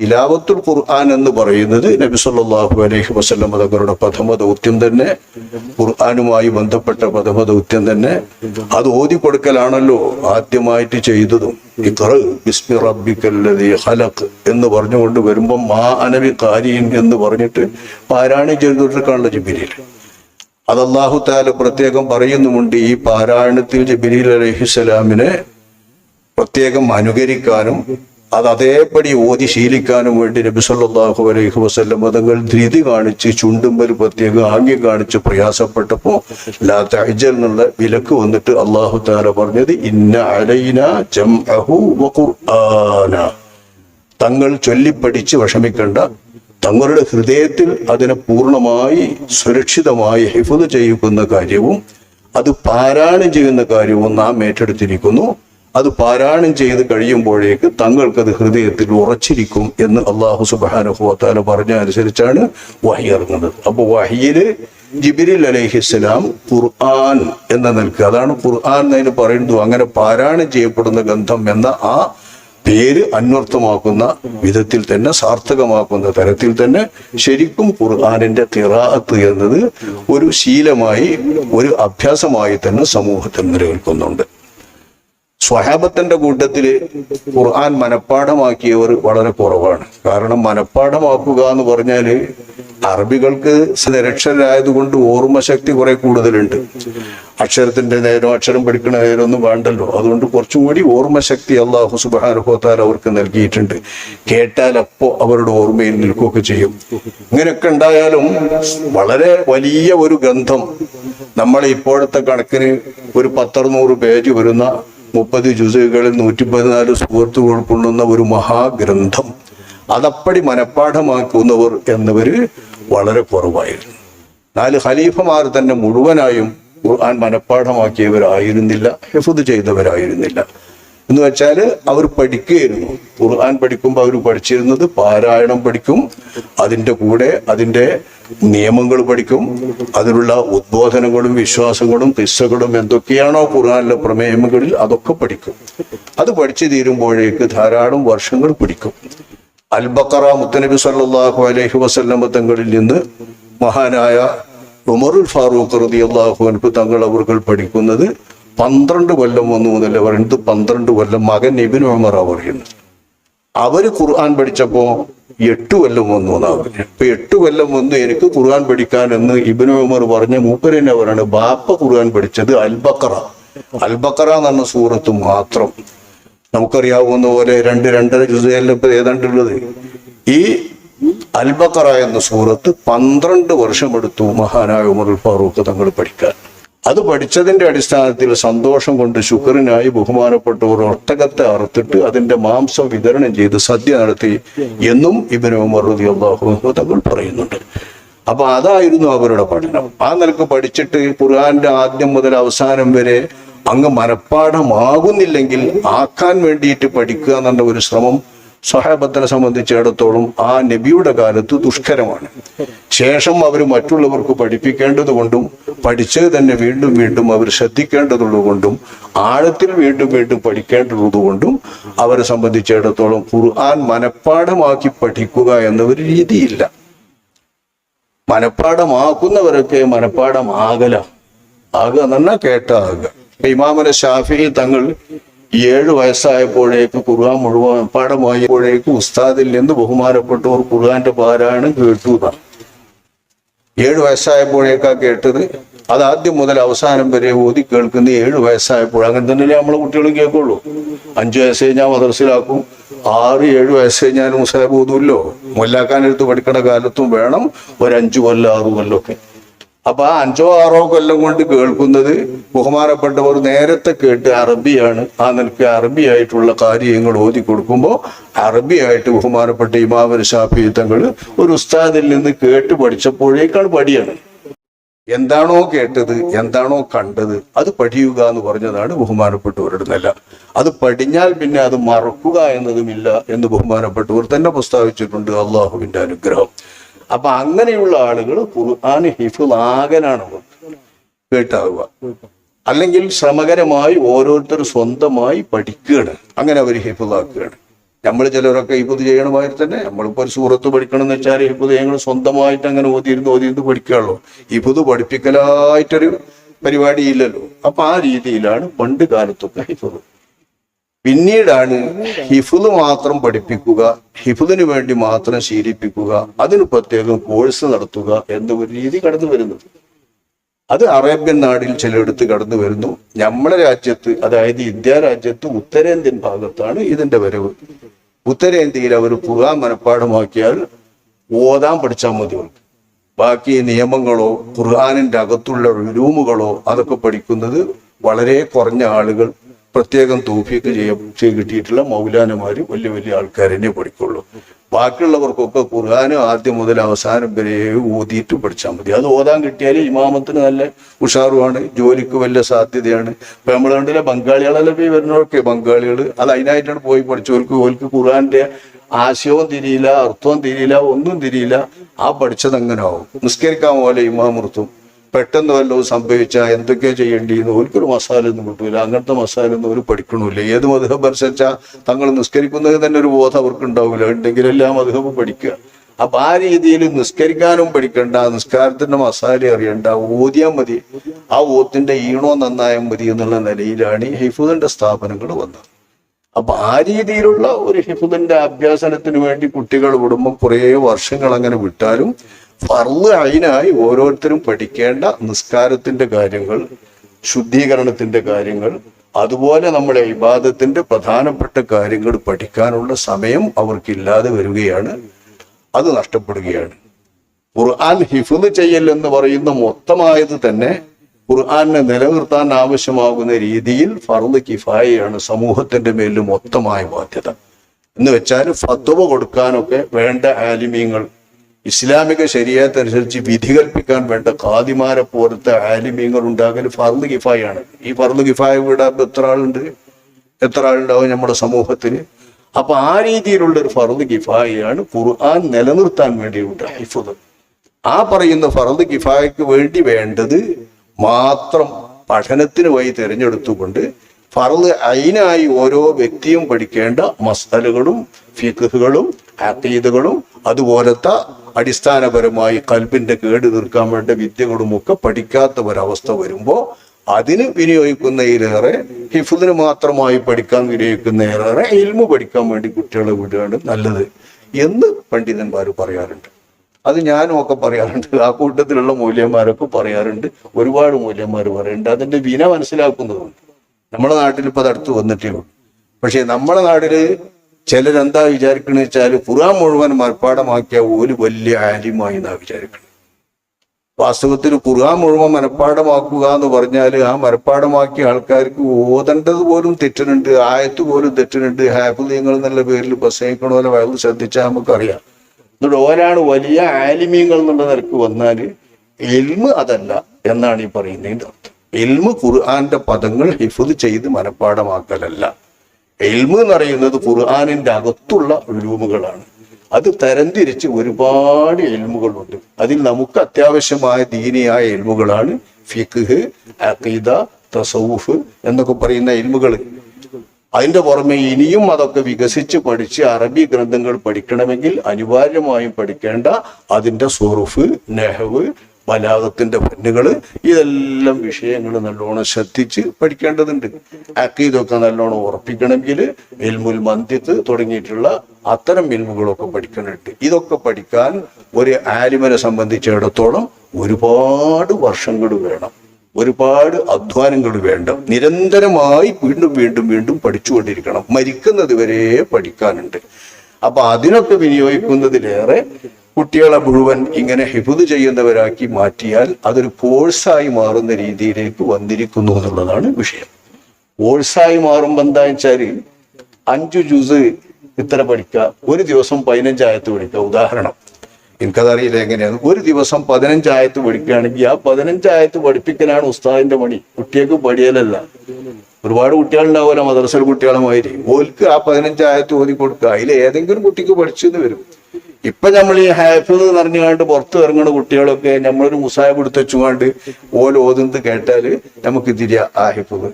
ഇലാവത്തുൽ ഖുർആൻ എന്ന് പറയുന്നത് നബി സല്ലല്ലാഹു അലൈഹി വസല്ലം തങ്ങളുടെ പ്രഥമ ദൗത്യം തന്നെ. ഖുർആനുമായി ബന്ധപ്പെട്ട പ്രഥമ ദൗത്യം തന്നെ. അത് ഓതി കൊടുക്കലാണല്ലോ ആദ്യമായിട്ട് ചെയ്തതും. ബിസ്മി എന്ന് പറഞ്ഞുകൊണ്ട് വരുമ്പോൾ മാ അനബി കാരീൻ എന്ന് പറഞ്ഞിട്ട് പാരായണം ചെയ്തുകൊണ്ടിരിക്കാനുള്ള ജിബിരിയിൽ അത് അള്ളാഹു താല പ്രത്യേകം പറയുന്നുമുണ്ട് ഈ പാരായണത്തിൽ ജിബിരിൽ അലൈഹിസ്സലാമിനെ പ്രത്യേകം അനുകരിക്കാനും അത് അതേപടി ഓതി ശീലിക്കാനും വേണ്ടി നബി സല്ലല്ലാഹു അലൈഹി വസല്ലം തങ്ങൾ ധൃതി കാണിച്ച് ചുണ്ടുമ്പൽ പ്രത്യേകം ആംഗ്യം കാണിച്ച് പ്രയാസപ്പെട്ടപ്പോ ലാ തഅജൽ എന്നുള്ള വിലക്ക് വന്നിട്ട് അള്ളാഹു താല പറഞ്ഞത് ഇന്ന അലൈന ഖുർആന. തങ്ങൾ ചൊല്ലിപ്പഠിച്ച് വിഷമിക്കേണ്ട. തങ്ങളുടെ ഹൃദയത്തിൽ അതിനെ പൂർണമായി സുരക്ഷിതമായി ഹിഫുദ് ചെയ്യിക്കുന്ന കാര്യവും അത് പാരായണം ചെയ്യുന്ന കാര്യവും നാം ഏറ്റെടുത്തിരിക്കുന്നു. അത് പാരായണം ചെയ്ത് കഴിയുമ്പോഴേക്ക് തങ്ങൾക്കത് ഹൃദയത്തിൽ ഉറച്ചിരിക്കും എന്ന് അള്ളാഹു സുബാനുഭവത്താല പറഞ്ഞ അനുസരിച്ചാണ് വഹി ഇറങ്ങുന്നത്. അപ്പൊ വഹിയിൽ ജിബിരിൽ അലൈഹിസ്സലാം ഖുർആൻ എന്ന നിൽക്കുക അതാണ് ഖുർആൻ എന്നതിന് പറയുന്നത് അങ്ങനെ പാരായണം ചെയ്യപ്പെടുന്ന ഗന്ധം എന്ന ആ പേര് അന്വർത്ഥമാക്കുന്ന വിധത്തിൽ തന്നെ സാർത്ഥകമാക്കുന്ന തരത്തിൽ തന്നെ ശരിക്കും ഖുർആാനിന്റെ തിറാഅത്ത് എന്നത് ഒരു ശീലമായി ഒരു അഭ്യാസമായി തന്നെ സമൂഹത്തിൽ നിലനിൽക്കുന്നുണ്ട്. സ്വഹാബത്തിന്റെ കൂട്ടത്തിൽ ഖുർആൻ മനഃപ്പാഠമാക്കിയവർ വളരെ കുറവാണ്. കാരണം മനഃപ്പാഠമാക്കുക എന്ന് പറഞ്ഞാൽ അറബികൾക്ക് നിരക്ഷരായതുകൊണ്ട് ഓർമ്മശക്തി കുറെ കൂടുതലുണ്ട്. അക്ഷരത്തിന്റെ നേരോ അക്ഷരം പഠിക്കുന്ന നേരം ഒന്നും വേണ്ടല്ലോ. അതുകൊണ്ട് കുറച്ചും കൂടി ഓർമ്മശക്തി അള്ളാഹു സുബാനുഭവത്താൽ അവർക്ക് നൽകിയിട്ടുണ്ട്. കേട്ടാൽ അപ്പോ അവരുടെ ഓർമ്മയിൽ നിൽക്കുകയൊക്കെ ചെയ്യും. ഇങ്ങനെയൊക്കെ ഉണ്ടായാലും വളരെ വലിയ ഒരു ഗന്ധം നമ്മളെ ഇപ്പോഴത്തെ കണക്കിന് ഒരു പത്തറുന്നൂറ് പേജ് വരുന്ന മുപ്പത് ജുസുകളിൽ നൂറ്റി പതിനാല് സുഹൃത്തുക്കൾ ഉൾക്കൊള്ളുന്ന ഒരു മഹാഗ്രന്ഥം. അതപ്പടി മനഃപ്പാഠമാക്കുന്നവർ എന്നവര് വളരെ കുറവായിരുന്നു. നാല് ഖലീഫമാർ തന്നെ മുഴുവനായും ഖുർആൻ മനഃപ്പാഠമാക്കിയവരായിരുന്നില്ല ഹെഫുദ് ചെയ്തവരായിരുന്നില്ല. എന്ന് വെച്ചാൽ അവർ പഠിക്കുകയായിരുന്നു. ഖുർആൻ പഠിക്കുമ്പോൾ അവർ പഠിച്ചിരുന്നത് പാരായണം പഠിക്കും അതിന്റെ കൂടെ അതിന്റെ നിയമങ്ങൾ പഠിക്കും അതിലുള്ള ഉദ്ബോധനങ്ങളും വിശ്വാസങ്ങളും തിസ്സകളും എന്തൊക്കെയാണോ ഖുർആാനിലെ പ്രമേയങ്ങളിൽ അതൊക്കെ പഠിക്കും. അത് പഠിച്ചു തീരുമ്പോഴേക്ക് ധാരാളം വർഷങ്ങൾ പിടിക്കും. അൽബക്കറ മുത്തനബി സല്ലാഹു അലൈഹി വസല്ലമ തങ്ങളിൽ നിന്ന് മഹാനായ ഉമറുൽ ഫാറൂഖ് റതി അൻഹു തങ്ങൾ അവർ പഠിക്കുന്നത് പന്ത്രണ്ട് കൊല്ലം വന്നു മുതലേ പറയുന്നത് പന്ത്രണ്ട് കൊല്ലം മകൻ നബിൻ ഉമറാ പറയുന്നത് അവർ ഖുർആൻ പഠിച്ചപ്പോ എട്ട് കൊല്ലം വന്നു എന്നാ പറഞ്ഞത് ഇപ്പൊ എട്ട് കൊല്ലം വന്നു എനിക്ക് ഖുർആൻ പഠിക്കാൻ എന്ന് ഇബിൻ ഉമർ പറഞ്ഞ മൂപ്പരെന്നെ പറയാണ് ബാപ്പ ഖുർആൻ പഠിച്ചത് അൽബക്കറ. അൽബക്കറ എന്ന് പറഞ്ഞ സൂറത്ത് മാത്രം. നമുക്കറിയാവുന്ന പോലെ രണ്ട് രണ്ടര ജുസയല്ല ഇപ്പൊ ഏതാണ്ടുള്ളത്. ഈ അൽബക്കറ എന്ന സൂറത്ത് പന്ത്രണ്ട് വർഷമെടുത്തു മഹാനായ ഉമർ ഫാറൂഖ് തങ്ങൾ പഠിക്കാൻ. അത് പഠിച്ചതിന്റെ അടിസ്ഥാനത്തിൽ സന്തോഷം കൊണ്ട് ശുക്രനായി ബഹുമാനപ്പെട്ടവർ ഒട്ടകത്തെ അറുത്തിട്ട് അതിന്റെ മാംസം വിതരണം ചെയ്ത് സദ്യ നടത്തി എന്നും ഇബിന് ഉമർ റളിയല്ലാഹു അൻഹു തങ്ങൾ പറയുന്നുണ്ട്. അപ്പൊ അതായിരുന്നു അവരുടെ പഠനം. ആ നിലയ്ക്ക് പഠിച്ചിട്ട് ഖുർആന്റെ ആദ്യം മുതൽ അവസാനം വരെ അങ്ങ് മനഃപ്പാഠമാകുന്നില്ലെങ്കിൽ ആക്കാൻ വേണ്ടിയിട്ട് പഠിക്കുക എന്നുള്ള ഒരു ശ്രമം സഹാബത്തിനെ സംബന്ധിച്ചിടത്തോളം ആ നബിയുടെ കാലത്ത് ദുഷ്കരമാണ്. ശേഷം അവർ മറ്റുള്ളവർക്ക് പഠിപ്പിക്കേണ്ടത് കൊണ്ടും പഠിച്ചത് തന്നെ വീണ്ടും വീണ്ടും അവർ ശ്രദ്ധിക്കേണ്ടതുള്ളതുകൊണ്ടും ആഴത്തിൽ വീണ്ടും വീണ്ടും പഠിക്കേണ്ടതുള്ളത് കൊണ്ടും അവരെ സംബന്ധിച്ചിടത്തോളം ഖുർആൻ മനഃപ്പാഠമാക്കി പഠിക്കുക എന്ന ഒരു രീതിയില്ല. മനഃപ്പാഠമാക്കുന്നവരൊക്കെ മനഃപ്പാഠമാകല. ആകുക എന്ന് കേട്ടാകുക. ഇമാമന ഷാഫി തങ്ങൾ ഏഴ് വയസ്സായപ്പോഴേക്ക് ഖുർആൻ മുഴുവൻ പാഠമായപ്പോഴേക്ക് ഉസ്താദിൽ നിന്ന് ബഹുമാനപ്പെട്ടവർ ഖുർആന്റെ പാരായണം കേട്ടു എന്നാണ്. ഏഴ് വയസ്സായപ്പോഴേക്കാ കേട്ടത് അത് ആദ്യം മുതൽ അവസാനം വരെ ഓതി കേൾക്കുന്ന ഏഴ് വയസ്സായപ്പോൾ അങ്ങനെ തന്നെ നമ്മളെ കുട്ടികളും കേൾക്കുള്ളൂ. അഞ്ചു വയസ്സേ ഞാൻ മദർസിലാക്കും ആറ് ഏഴ് വയസ്സേ ഞാൻ മുസാബ് ഓതുമല്ലോ മൊല്ലാക്കാനെടുത്ത് പഠിക്കണ കാലത്തും വേണം ഒരു അഞ്ചു കൊല്ലം ആറു കൊല്ലമൊക്കെ അപ്പൊ ആ അഞ്ചോ ആറോ കൊല്ലം കൊണ്ട് കേൾക്കുന്നത് ബഹുമാനപ്പെട്ടവർ നേരത്തെ കേട്ട് അറബിയാണ്. ആ നിലയ്ക്ക് അറബിയായിട്ടുള്ള കാര്യങ്ങൾ ഓതി കൊടുക്കുമ്പോൾ അറബിയായിട്ട് ബഹുമാനപ്പെട്ട ഇമാമൻ ഷാഫി തങ്ങൾ ഒരു ഉസ്താദിൽ നിന്ന് കേട്ട് പഠിച്ചപ്പോഴേക്കാണ് പടിയാണ്. എന്താണോ കേട്ടത് എന്താണോ കണ്ടത് അത് പഠിയുക എന്ന് പറഞ്ഞതാണ് ബഹുമാനപ്പെട്ടവരുടെ നില. അത് പടിഞ്ഞാൽ പിന്നെ അത് മറക്കുക എന്നതുമില്ല എന്ന് ബഹുമാനപ്പെട്ടവർ തന്നെ പ്രസ്താവിച്ചിട്ടുണ്ട് അള്ളാഹുവിന്റെ അനുഗ്രഹം. അപ്പൊ അങ്ങനെയുള്ള ആളുകൾ ഖുർആൻ ഹിഫുൽ ആകനാണ് കേട്ടാവുക. അല്ലെങ്കിൽ ശ്രമകരമായി ഓരോരുത്തർ സ്വന്തമായി പഠിക്കുകയാണ്. അങ്ങനെ അവർ ഹിഫുലാക്കുകയാണ് നമ്മൾ ചിലരൊക്കെ ഹിഫുദ് ചെയ്യണമാതിരി തന്നെ നമ്മളിപ്പോൾ ഒരു സൂറത്ത് പഠിക്കണം എന്ന് വെച്ചാൽ ഹിഫുദ് ഞങ്ങൾ സ്വന്തമായിട്ട് അങ്ങനെ ഓതിയിരുന്ന് ഓതിയിരുന്ന് പഠിക്കുകയുള്ളൂ ഹിഫുദ് പഠിപ്പിക്കലായിട്ടൊരു പരിപാടിയില്ലല്ലോ. അപ്പൊ ആ രീതിയിലാണ് പണ്ട് കാലത്തൊക്കെ ഹിഫുദ് പിന്നീടാണ് ഹിഫുദ് മാത്രം പഠിപ്പിക്കുക ഹിഫുദിന് വേണ്ടി മാത്രം ശീലിപ്പിക്കുക അതിന് പ്രത്യേകം കോഴ്സ് നടത്തുക എന്ന ഒരു രീതി കടന്നു വരുന്നത്. അത് അറേബ്യൻ നാടിൽ ചിലയിടത്ത് കടന്നു വരുന്നു. നമ്മുടെ രാജ്യത്ത് അതായത് ഇന്ത്യ രാജ്യത്ത് ഉത്തരേന്ത്യൻ ഭാഗത്താണ് ഇതിന്റെ വരവ്. ഉത്തരേന്ത്യയിൽ അവർ ഖുർആൻ മനഃപ്പാഠമാക്കിയാൽ ഓതാൻ പഠിച്ചാൽ മതി ബാക്കി നിയമങ്ങളോ ഖുർഹാനിന്റെ അകത്തുള്ള റൂമുകളോ അതൊക്കെ പഠിക്കുന്നത് വളരെ കുറഞ്ഞ ആളുകൾ പ്രത്യേകം തൂഫിക്ക് ചെയ്യ കിട്ടിയിട്ടുള്ള മൗലാനമാര് വലിയ വലിയ ആൾക്കാരെന്നെ പഠിക്കുള്ളൂ. ബാക്കിയുള്ളവർക്കൊക്കെ ഖുർആൻ ആദ്യം മുതൽ അവസാനം വരെ ഓതിയിട്ട് പഠിച്ചാൽ മതി. അത് ഓതാൻ കിട്ടിയാൽ ഇമാമത്തിന് നല്ല ഉഷാറുമാണ് ജോലിക്ക് വലിയ സാധ്യതയാണ്. ഇപ്പൊ നമ്മൾ കണ്ടില്ല ബംഗാളികളെല്ലാം പോയി വരുന്നവർക്ക് ബംഗാളികൾ അത് അതിനായിട്ടാണ് പോയി പഠിച്ചവർക്ക് ഓൽക്ക് ഖുർആന്റെ ആശയവും തിരിയില്ല അർത്ഥവും തിരിയില്ല ഒന്നും തിരിയില്ല. ആ പഠിച്ചത് അങ്ങനെ ആവും നിസ്കരിക്കാൻ പോലെ ഇമാമൃത്തും പെട്ടെന്ന് വല്ലതും സംഭവിച്ചാൽ എന്തൊക്കെയാ ചെയ്യേണ്ടിയെന്ന് ഓൽക്കൊരു മസാല കിട്ടൂല. അങ്ങനത്തെ മസാലൊന്നും അവർ പഠിക്കണമില്ല ഏത് മധുഹം പരിശോധിച്ചാൽ തങ്ങൾ നിസ്കരിക്കുന്നത് തന്നെ ഒരു ബോധം അവർക്ക് ഉണ്ടാവില്ല ഉണ്ടെങ്കിൽ എല്ലാ മധുഹവും പഠിക്കുക. അപ്പൊ ആ രീതിയിൽ നിസ്കരിക്കാനും പഠിക്കണ്ട നിസ്കാരത്തിന്റെ മസാല അറിയണ്ട ഓതിയാൽ മതി. ആ ഓത്തിന്റെ ഈണോ നന്നായാൽ മതി എന്നുള്ള നിലയിലാണ് ഹിഫുദിന്റെ സ്ഥാപനങ്ങൾ വന്നത്. അപ്പൊ ആ രീതിയിലുള്ള ഒരു ഹിഫുദിന്റെ അഭ്യാസനത്തിന് വേണ്ടി കുട്ടികൾ വിടുമ്പോൾ കുറേ വർഷങ്ങൾ അങ്ങനെ വിട്ടാലും ഫർൾ അയിനായി ഓരോരുത്തരും പഠിക്കേണ്ട നിസ്കാരത്തിന്റെ കാര്യങ്ങൾ ശുദ്ധീകരണത്തിന്റെ കാര്യങ്ങൾ അതുപോലെ നമ്മുടെ ഇബാദത്തിന്റെ പ്രധാനപ്പെട്ട കാര്യങ്ങൾ പഠിക്കാനുള്ള സമയം അവർക്കില്ലാതെ വരികയാണ്. അത് നഷ്ടപ്പെടുകയാണ്. ഖുർആൻ ഹിഫുദ് ചെയ്യൽ എന്ന് പറയുന്ന മൊത്തമായത് തന്നെ ഖുർആാനെ നിലനിർത്താൻ ആവശ്യമാകുന്ന രീതിയിൽ ഫർദ് കിഫായയാണ് സമൂഹത്തിന്റെ മേലിൽ മൊത്തമായ ബാധ്യത. എന്ന് വെച്ചാൽ ഫത്വ കൊടുക്കാനൊക്കെ വേണ്ട ആലിമീങ്ങൾ ഇസ്ലാമിക ശരീരത്തനുസരിച്ച് വിധി കൽപ്പിക്കാൻ വേണ്ട ഖാദിമാരെ പോലത്തെ ആലിമീങ്ങൾ ഉണ്ടാകൽ ഫർദ് കിഫായാണ്. ഈ ഫർദ് കിഫായ വിടാൻ എത്ര ആളുണ്ട്? എത്ര ആളുണ്ടാവും നമ്മുടെ സമൂഹത്തിന്? അപ്പൊ ആ രീതിയിലുള്ള ഒരു ഫർദ് കിഫായയാണ് ഖുർആൻ നിലനിർത്താൻ വേണ്ടിയുള്ള ഹിഫുദ്. ആ പറയുന്ന ഫർദ് കിഫായക്ക് വേണ്ടി വേണ്ടത് മാത്രം പഠനത്തിന് വഴി തിരഞ്ഞെടുത്തുകൊണ്ട് ഫർദ് അയിനായി ഓരോ വ്യക്തിയും പഠിക്കേണ്ട മസലുകളും ഫിഖുകളും അക്കീദുകളും അതുപോലത്തെ അടിസ്ഥാനപരമായി കൽബിന്റെ കേട് തീർക്കാൻ വേണ്ട വിദ്യകളും ഒക്കെ പഠിക്കാത്ത ഒരവസ്ഥ വരുമ്പോൾ അതിന് വിനിയോഗിക്കുന്നതിലേറെ ഹിഫുദിന് മാത്രമായി പഠിക്കാൻ വിനിയോഗിക്കുന്നതിലേറെ ഇൽമു പഠിക്കാൻ വേണ്ടി കുട്ടികളെ വിടുകയാണ് നല്ലത് എന്ന് പണ്ഡിതന്മാർ പറയാറുണ്ട്. അത് ഞാനും ഒക്കെ പറയാറുണ്ട്. ആ കൂട്ടത്തിലുള്ള മൂല്യന്മാരൊക്കെ പറയാറുണ്ട്. ഒരുപാട് മൂല്യന്മാർ പറയുന്നുണ്ട് അതിന്റെ വിന മനസ്സിലാക്കുന്നതുകൊണ്ട് നമ്മുടെ നാട്ടിൽ ഇപ്പൊ അത് അടുത്ത് വന്നിട്ടേ ഉള്ളൂ. പക്ഷെ നമ്മുടെ നാട്ടിൽ ചിലരെന്താ വിചാരിക്കണെന്ന് വെച്ചാൽ ഖുറാൻ മുഴുവൻ മനഃപ്പാടമാക്കിയ ഒരു വലിയ ആലിമായി എന്നാ വിചാരിക്കണം. വാസ്തവത്തിൽ ഖുർആൻ മുഴുവൻ മനഃപ്പാടമാക്കുക എന്ന് പറഞ്ഞാൽ ആ മനഃപ്പാടമാക്കിയ ആൾക്കാർക്ക് ഓതേണ്ടത് പോലും തെറ്റിനുണ്ട് ആയത്ത് പോലും തെറ്റുന്നുണ്ട് ഹാഫിലിയങ്ങൾ എന്നുള്ള പേരിൽ പ്രസംഗിക്കണമെന്ന് വയറ് ശ്രദ്ധിച്ചാൽ നമുക്കറിയാം. എന്നിട്ട് ഓരാണ് വലിയ ആലിമീങ്ങൾ എന്നുള്ള നിലയ്ക്ക് വന്നാൽ എൽമ് അതല്ല എന്നാണ് ഈ പറയുന്നതിന്റെ അർത്ഥം. എൽമ് ഖുർആന്റെ പദങ്ങൾ ഹിഫുദ് ചെയ്ത് മനഃപ്പാടമാക്കലല്ല എൽമ് എന്ന് പറയുന്നത് ഖുർആാനിന്റെ അകത്തുള്ള രൂപങ്ങളാണ് അത് തരംതിരിച്ച് ഒരുപാട് എൽമുകളുണ്ട്. അതിൽ നമുക്ക് അത്യാവശ്യമായ ദീനിയായ എൽമുകളാണ് ഫിഖ് അഖീദ തസൗഫ് എന്നൊക്കെ പറയുന്ന എൽമുകൾ. അതിന്റെ പുറമെ ഇനിയും അതൊക്കെ വികസിച്ച് പഠിച്ച് അറബി ഗ്രന്ഥങ്ങൾ പഠിക്കണമെങ്കിൽ അനിവാര്യമായും പഠിക്കേണ്ട അതിന്റെ സുറുഫ് നെഹവ് ബലാഗത്തിന്റെ പെണ്ണുകൾ ഇതെല്ലാം വിഷയങ്ങൾ നല്ലോണം ശ്രദ്ധിച്ച് പഠിക്കേണ്ടതുണ്ട്. അക്കീതൊക്കെ നല്ലോണം ഉറപ്പിക്കണമെങ്കിൽ മിൽമുൽ മന്തിത്ത് തുടങ്ങിയിട്ടുള്ള അത്തരം മിൽമുകളൊക്കെ പഠിക്കുന്നുണ്ട് ഇതൊക്കെ പഠിക്കാൻ ഒരു ആലിമനെ സംബന്ധിച്ചിടത്തോളം ഒരുപാട് വർഷങ്ങൾ വേണം. ഒരുപാട് അധ്വാനങ്ങൾ വേണ്ട നിരന്തരമായി വീണ്ടും വീണ്ടും വീണ്ടും പഠിച്ചുകൊണ്ടിരിക്കണം. മരിക്കുന്നത് വരെ പഠിക്കാനുണ്ട്. അപ്പൊ അതിനൊക്കെ വിനിയോഗിക്കുന്നതിലേറെ കുട്ടികളെ മുഴുവൻ ഇങ്ങനെ ഹിഫുദ് ചെയ്യുന്നവരാക്കി മാറ്റിയാൽ അതൊരു കോഴ്സായി മാറുന്ന രീതിയിലേക്ക് വന്നിരിക്കുന്നു എന്നുള്ളതാണ് വിഷയം. കോഴ്സായി മാറുമ്പോൾ എന്താ വെച്ചാൽ അഞ്ചു ജ്യൂസ് ഇത്ര പഠിക്കുക ഒരു ദിവസം പതിനഞ്ചായത്ത് പഠിക്കുക. ഉദാഹരണം എനിക്കതറിയില്ല എങ്ങനെയാണ്. ഒരു ദിവസം പതിനഞ്ചായത്ത് പഠിക്കുകയാണെങ്കിൽ ആ പതിനഞ്ചായത്ത് പഠിപ്പിക്കലാണ് ഉസ്താദിന്റെ പണി. കുട്ടികൾക്ക് പഠിയലല്ല ഒരുപാട് കുട്ടികളുണ്ടാവുമല്ലോ മദ്രസൽ കുട്ടികളുമായി ഓൽക്ക് ആ പതിനഞ്ചായത്ത് ഓതി കൊടുക്കുക അതിൽ ഏതെങ്കിലും കുട്ടിക്ക് പഠിച്ചെന്ന് വരും. ഇപ്പൊ നമ്മൾ ഈ ഹാഫിൽ എന്ന് പറഞ്ഞുകൊണ്ട് പുറത്തു ഇറങ്ങുന്ന കുട്ടികളൊക്കെ നമ്മളൊരു മുസാഹിബ് എടുത്തുവെച്ചുകൊണ്ട് ഓൽ ഓതുന്നത് കേട്ടാൽ നമുക്ക് തിരിയ ആ ഹിഫുകൾ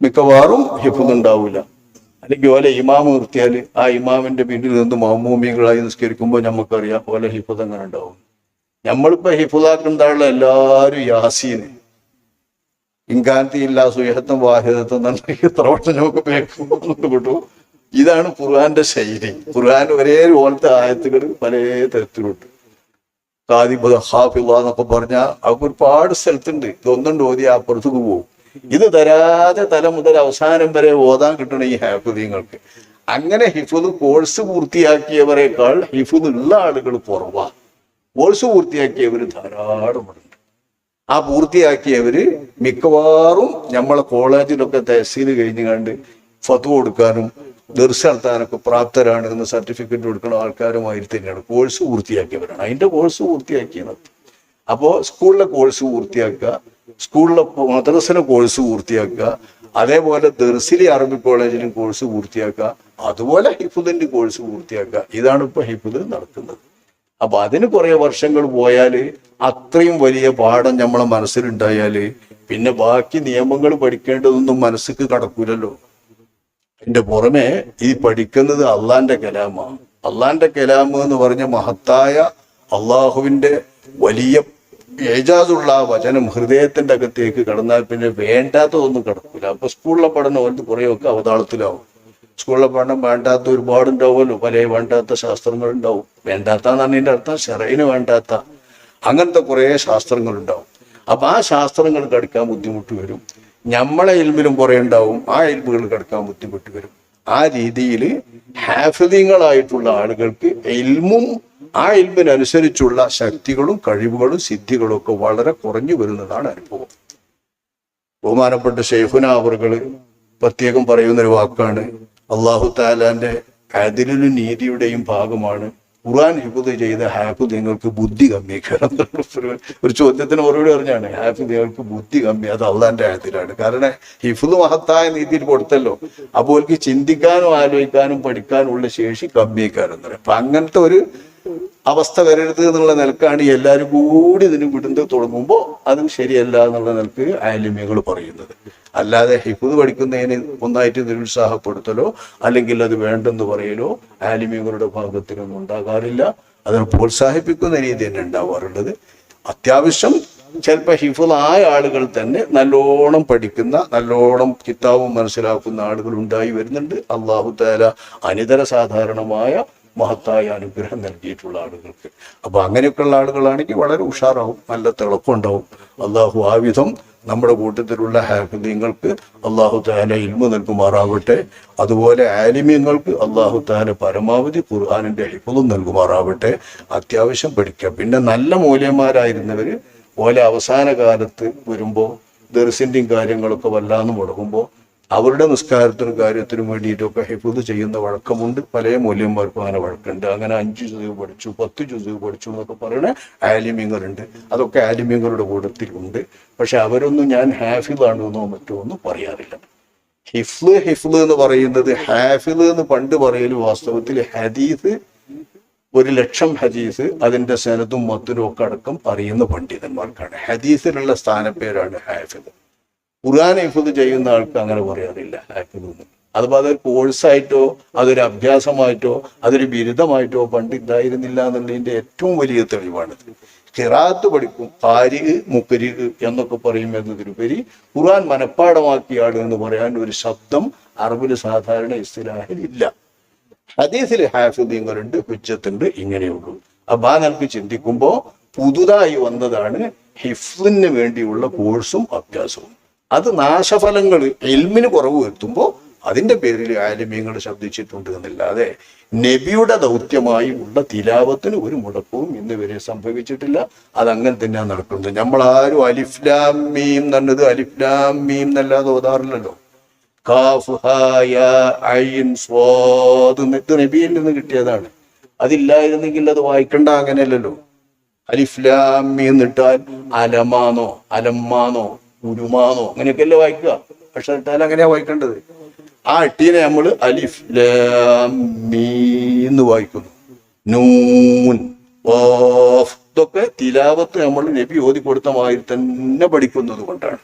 മിക്കവാറും ഹിഫുദ് ഉണ്ടാവില്ല അല്ലെങ്കിൽ ഓലെ ഇമാമ് നിർത്തിയാൽ ആ ഇമാമിന്റെ പിന്നിൽ നിന്ന് മാമൂമികളായി നിസ്കരിക്കുമ്പോൾ നമുക്കറിയാം ഓല ഹിഫുദ് അങ്ങനെ ഉണ്ടാവും. നമ്മളിപ്പോ ഹിഫുദാക്കുണ്ടാവുള്ള എല്ലാവരും യാസീന്. ഇൻകാന്തിയില്ല സുഹത്തും വാഹിദത്തും എത്ര വട്ടം നമുക്ക് കിട്ടു ഇതാണ് ഖുർആന്റെ ശൈലി. ഖുർആൻ ഒരേ പോലത്തെ ആയത്തുകൾ പല തരത്തിലുണ്ട്. കാദിബ് ഹാഫിള്ള എന്നൊക്കെ പറഞ്ഞാൽ അവർക്ക് ഒരുപാട് സ്ഥലത്തുണ്ട്. ഇതൊന്നും ഓതി അപ്പുറത്തേക്ക് പോകും. ഇത് തരാതെ തല മുതൽ അവസാനം വരെ ഓതാൻ കിട്ടണം ഈ ഹാഫിദീങ്ങൾക്ക്. അങ്ങനെ ഹിഫുദ് കോഴ്സ് പൂർത്തിയാക്കിയവരെക്കാൾ ഹിഫുദ് ഉള്ള ആളുകൾ കുറവാ. കോഴ്സ് പൂർത്തിയാക്കിയവർ ധാരാളമുണ്ട് ആ പൂർത്തിയാക്കിയവര് മിക്കവാറും നമ്മളെ കോളേജിലൊക്കെ തഹസീൽ കഴിഞ്ഞ് കണ്ട് ഫത്തു കൊടുക്കാനും ദർശ പ്രാപ്തരാണ് എന്ന് സർട്ടിഫിക്കറ്റ് കൊടുക്കുന്ന ആൾക്കാരുമായി തന്നെയാണ്. കോഴ്സ് പൂർത്തിയാക്കിയവരാണ്. അതിന്റെ കോഴ്സ് പൂർത്തിയാക്കിയത് അപ്പോൾ സ്കൂളിലെ കോഴ്സ് പൂർത്തിയാക്കുക സ്കൂളിലെ മദ്രസിലെ കോഴ്സ് പൂർത്തിയാക്കുക അതേപോലെ ദർസിലി അറബി കോളേജിലും കോഴ്സ് പൂർത്തിയാക്കുക അതുപോലെ ഹിഫുദിന്റെ കോഴ്സ് പൂർത്തിയാക്കുക. ഇതാണ് ഇപ്പൊ ഹിഫുദ് നടക്കുന്നത്. അപ്പൊ അതിന് കുറേ വർഷങ്ങൾ പോയാൽ അത്രയും വലിയ പാഠം നമ്മളെ മനസ്സിലുണ്ടായാൽ പിന്നെ ബാക്കി നിയമങ്ങൾ പഠിക്കേണ്ടതൊന്നും മനസ്സിക്ക് കടക്കൂലല്ലോ. ഇതിന്റെ പുറമെ ഈ പഠിക്കുന്നത് അള്ളാന്റെ കലാമാണ്. അള്ളാന്റെ കലാമ് എന്ന് പറഞ്ഞ മഹത്തായ അള്ളാഹുവിന്റെ വലിയ ഏജാസുള്ള വചനം ഹൃദയത്തിന്റെ അകത്തേക്ക് കടന്നാൽ പിന്നെ വേണ്ടാത്തതൊന്നും കടക്കൂല. അപ്പൊ സ്കൂളിലെ പഠനം അവർക്ക് കുറേയൊക്കെ അവതാളത്തിലാവും. സ്കൂളിലെ പഠനം വേണ്ടാത്ത ഒരുപാടുണ്ടാവുമല്ലോ പല വേണ്ടാത്ത ശാസ്ത്രങ്ങൾ ഉണ്ടാവും വേണ്ടാത്ത എന്നാണ് ഇതിന്റെ അർത്ഥം. ഷെറൈന് വേണ്ടാത്ത അങ്ങനത്തെ കുറേ ശാസ്ത്രങ്ങൾ ഉണ്ടാവും അപ്പൊ ആ ശാസ്ത്രങ്ങൾ കടക്കാൻ ബുദ്ധിമുട്ട് വരും. നമ്മളെ ഇൽമിലും കുറെ ഉണ്ടാവും. ആ ഇൽമുകൾ കിടക്കാൻ ബുദ്ധിമുട്ട് വരും. ആ രീതിയിൽ ഹാഫിദീങ്ങളായിട്ടുള്ള ആളുകൾക്ക് ഇൽമും ആ ഇൽമിനനുസരിച്ചുള്ള ശക്തികളും കഴിവുകളും സിദ്ധികളും ഒക്കെ വളരെ കുറഞ്ഞു വരുന്നതാണ് അനുഭവം. ബഹുമാനപ്പെട്ട ഷെയ്ഖുന അവറുകൾ പ്രത്യേകം പറയുന്നൊരു വാക്കാണ്. അള്ളാഹു താലാന്റെ അതിലൊരു നീതിയുടെയും ഭാഗമാണ്. ഖുർആൻ ഹിഫുദ് ചെയ്ത ഹാഫിദ് നിങ്ങൾക്ക് ബുദ്ധി കമ്മി ഒരു ചോദ്യത്തിന് മറുപടി പറഞ്ഞാണ് ഹാഫിദ് നിങ്ങൾക്ക് ബുദ്ധി കമ്മി അത് അള്ളാന്റെ ആയത്തിലാണ്. കാരണം ഹിഫുദ് മഹത്തായ നീതിയിൽ കൊടുത്തല്ലോ. അപ്പോൾ ചിന്തിക്കാനും ആലോചിക്കാനും പഠിക്കാനും ഉള്ള ശേഷി കമ്മിയേക്കാരെന്ന് പറയും. അപ്പൊ അങ്ങനത്തെ ഒരു അവസ്ഥ വരരുത് എന്നുള്ള നിലക്കാണ് എല്ലാവരും കൂടി ഇതിന് വിടുന്നത് തുടങ്ങുമ്പോൾ അത് ശരിയല്ല എന്നുള്ള നിലയ്ക്ക് ആലിമ്യങ്ങൾ പറയുന്നത്. അല്ലാതെ ഹിഫുദ് പഠിക്കുന്നതിന് ഒന്നായിട്ട് നിരുത്സാഹപ്പെടുത്തലോ അല്ലെങ്കിൽ അത് വേണ്ടെന്ന് പറയലോ ആലിമ്യങ്ങളുടെ ഭാഗത്തിനൊന്നും ഉണ്ടാകാറില്ല. അതിനെ പ്രോത്സാഹിപ്പിക്കുന്ന രീതി തന്നെ ഉണ്ടാവാറുള്ളത്. അത്യാവശ്യം ചിലപ്പോൾ ഹിഫുദ് ആയ ആളുകൾ തന്നെ നല്ലോണം പഠിക്കുന്ന നല്ലോണം കിതാബും മനസ്സിലാക്കുന്ന ആളുകൾ ഉണ്ടായി വരുന്നുണ്ട്. അള്ളാഹു താല അനിതര സാധാരണമായ മഹത്തായ അനുഗ്രഹം നൽകിയിട്ടുള്ള ആളുകൾക്ക്. അപ്പൊ അങ്ങനെയൊക്കെയുള്ള ആളുകളാണെങ്കിൽ വളരെ ഉഷാറാവും നല്ല തിളക്കമുണ്ടാവും അള്ളാഹു ആ വിധം നമ്മുടെ കൂട്ടത്തിലുള്ള ഹാഫിദ്യങ്ങൾക്ക് അള്ളാഹു താല ഇൽമ നൽകുമാറാവട്ടെ. അതുപോലെ ആലിമ്യങ്ങൾക്ക് അള്ളാഹു താല പരമാവധി ഖുർഹാനിന്റെ അഴിപ്പതും നൽകുമാറാവട്ടെ. അത്യാവശ്യം പഠിക്കുക പിന്നെ നല്ല മൂല്യന്മാരായിരുന്നവര് പോലെ അവസാന കാലത്ത് വരുമ്പോൾ ദർസിന്റെയും കാര്യങ്ങളൊക്കെ വല്ലാന്ന് മുടങ്ങുമ്പോൾ അവരുടെ നിസ്കാരത്തിനും കാര്യത്തിനും വേണ്ടിയിട്ടൊക്കെ ഹിഫുദ് ചെയ്യുന്ന വഴക്കമുണ്ട്. പല മൂല്യന്മാർക്കും അങ്ങനെ വഴക്കുണ്ട്. അങ്ങനെ അഞ്ച് ജുസീവ് പഠിച്ചു പത്ത് ജുസീവ് പഠിച്ചു എന്നൊക്കെ പറയുന്ന ആലിമ്യങ്ങളുണ്ട് അതൊക്കെ ആലിമ്യങ്ങളുടെ കൂട്ടത്തിലുണ്ട്. പക്ഷെ അവരൊന്നും ഞാൻ ഹാഫിദാണെന്നോ മറ്റോ ഒന്നും പറയാറില്ല. ഹിഫ്ല് ഹിഫ്ല് എന്ന് പറയുന്നത് ഹാഫിദ് എന്ന് പണ്ട് പറയൽ വാസ്തവത്തിൽ ഹദീസ് ഒരു ലക്ഷം ഹദീസ് അതിന്റെ സനതും മത്തിനും ഒക്കെ അടക്കം അറിയുന്ന പണ്ഡിതന്മാർക്കാണ്. ഹദീസിലുള്ള സ്ഥാനപ്പേരാണ് ഹാഫിദ്. ഖുർആൻ ഹിഫുദ് ചെയ്യുന്ന ആൾക്ക് അങ്ങനെ പറയാറില്ല. ഹാഫിദ് എന്ന് അതുപോലെ അതൊരു കോഴ്സായിട്ടോ അതൊരു അഭ്യാസമായിട്ടോ അതൊരു ബിരുദമായിട്ടോ പണ്ട് എന്നുള്ളതിന്റെ ഏറ്റവും വലിയ തെളിവാണിത്. ഖിറാത്ത് പഠിക്കും താരിഖ് മുക്കരിഖ് എന്നൊക്കെ പറയും എന്നതിലുപരി ഖുർആൻ മനഃപ്പാടമാക്കിയ ആൾ എന്ന് പറയാൻ ഒരു ശബ്ദം അറബിൽ സാധാരണ ഇസ്ലാഹിൽ ഇല്ല. ഹദീസിൽ ഹാഫിദീങ്ങളുണ്ട് ഹുജ്ജത്തുണ്ട് ഇങ്ങനെയുള്ളൂ. അപ്പൊ ആ നിലയ്ക്ക് ചിന്തിക്കുമ്പോൾ പുതുതായി വന്നതാണ് ഹിഫ്ലിന് വേണ്ടിയുള്ള കോഴ്സും അഭ്യാസവും. അത് നാശഫലങ്ങൾ എൽമിന് കുറവ് വരുത്തുമ്പോൾ അതിന്റെ പേരിൽ ആലിമ്യങ്ങൾ ശബ്ദിച്ചിട്ടുണ്ട് എന്നല്ലാതെ നബിയുടെ ദൗത്യമായി ഉള്ള തിലാവത്തിന് ഒരു മുടക്കവും ഇന്ന് വരെ സംഭവിച്ചിട്ടില്ല. അതങ്ങനെ തന്നെയാണ് നടക്കുന്നത്. നമ്മൾ ആരും അലിഫ്ലാം മീം എന്നത് അലിഫ്ലാം മീം എന്നല്ലാതെ ഓതാറില്ലല്ലോ. കാഫ് ഐൻ ഇത് നബിയിൽ നിന്ന് കിട്ടിയതാണ്. അതില്ലായിരുന്നെങ്കിൽ അത് വായിക്കണ്ട അങ്ങനെയല്ലല്ലോ. അലിഫ്ലാം മീം എന്നിട്ടാൽ അലമാന്നോ അലമ്മാന്നോ ഉരുമാന്നോ? അങ്ങനെയൊക്കെയല്ലേ വായിക്കുക. പക്ഷെ ഇട്ടാൽ അങ്ങനെയാ വായിക്കേണ്ടത്. ആ ഇട്ടീനെ നമ്മൾ അലിഫ് എന്ന് വായിക്കുന്നു. നൂൻ ഓഫ് ഇതൊക്കെ തിലാവത്ത് നമ്മൾ നബി ഓതി കൊടുത്ത മാതിരി തന്നെ പഠിക്കുന്നത് കൊണ്ടാണ്.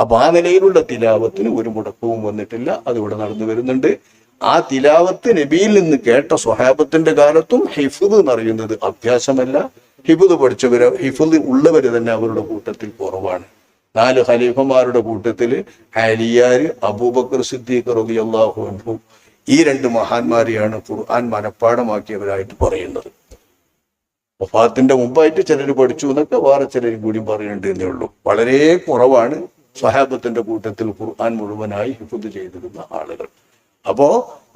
അപ്പൊ ആ നിലയിലുള്ള തിലാവത്തിന് ഒരു മുടക്കവും വന്നിട്ടില്ല. അതിവിടെ നടന്നു വരുന്നുണ്ട്. ആ തിലാവത്ത് നബിയിൽ നിന്ന് കേട്ട സ്വഹാബത്തിന്റെ കാലത്തും ഹിഫുദ് എന്നറിയുന്നത് അഭ്യാസമല്ല. ഹിഫുദ് പഠിച്ചവര് ഹിഫുദ് ഉള്ളവര് തന്നെ അവരുടെ കൂട്ടത്തിൽ കുറവാണ്. നാല് ഖലീഫമാരുടെ കൂട്ടത്തിൽ ഹലിയാർ അബൂബക്കർ സിദ്ദീഖ് അള്ളാഹു അൻഹു ഈ രണ്ട് മഹാന്മാരെയാണ് ഖുർആൻ മനഃപ്പാടമാക്കിയവരായിട്ട് പറയുന്നത്. വഫാത്തിന്റെ മുമ്പായിട്ട് ചിലർ പഠിച്ചു എന്നൊക്കെ വേറെ ചിലരും കൂടി പറയുന്നുണ്ട് എന്നേ ഉള്ളൂ. വളരെ കുറവാണ് സ്വഹാബത്തിന്റെ കൂട്ടത്തിൽ ഖുർആൻ മുഴുവനായി ഹിഫുദ് ചെയ്തിരുന്ന ആളുകൾ. അപ്പോ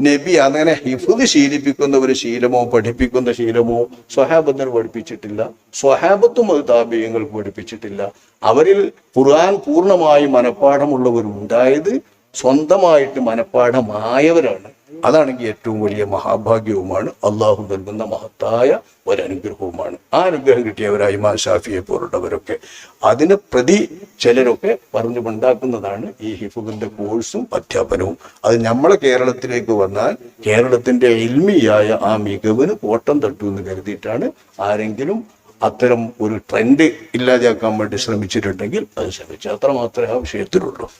നബി അങ്ങനെ ഹിഫുദ് ശീലിപ്പിക്കുന്ന ഒരു ശീലമോ പഠിപ്പിക്കുന്ന ശീലമോ സ്വഹാബത്തിന് പഠിപ്പിച്ചിട്ടില്ല. സ്വഹാബത്തും അത് താപീയങ്ങൾക്ക് പഠിപ്പിച്ചിട്ടില്ല. അവരിൽ ഖുർആൻ പൂർണമായി മനഃപ്പാഠമുള്ളവരുണ്ടായത് സ്വന്തമായിട്ട് മനഃപ്പാഠമായവരാണ്. അതാണെങ്കിൽ ഏറ്റവും വലിയ മഹാഭാഗ്യവുമാണ്. അള്ളാഹു നൽകുന്ന മഹത്തായ അനുഗ്രഹവുമാണ് ആ അനുഗ്രഹം കിട്ടിയവരായി മാ ഷാഫിയെ പോലുള്ളവരൊക്കെ. അതിനെ പ്രതി ചിലരൊക്കെ പറഞ്ഞു ഉണ്ടാക്കുന്നതാണ് ഈ ഹിഫുഖിന്റെ കോഴ്സും അധ്യാപനവും. അത് നമ്മളെ കേരളത്തിലേക്ക് വന്നാൽ കേരളത്തിന്റെ എൽമിയായ ആ മികവിന് കോട്ടം തട്ടു എന്ന് കരുതിയിട്ടാണ് ആരെങ്കിലും അത്തരം ഒരു ട്രെൻഡ് ഇല്ലാതെയാക്കാൻ വേണ്ടി ശ്രമിച്ചിട്ടുണ്ടെങ്കിൽ അത് ശ്രമിച്ചു അത്ര മാത്രമേ ആ വിഷയത്തിലുള്ളൂ.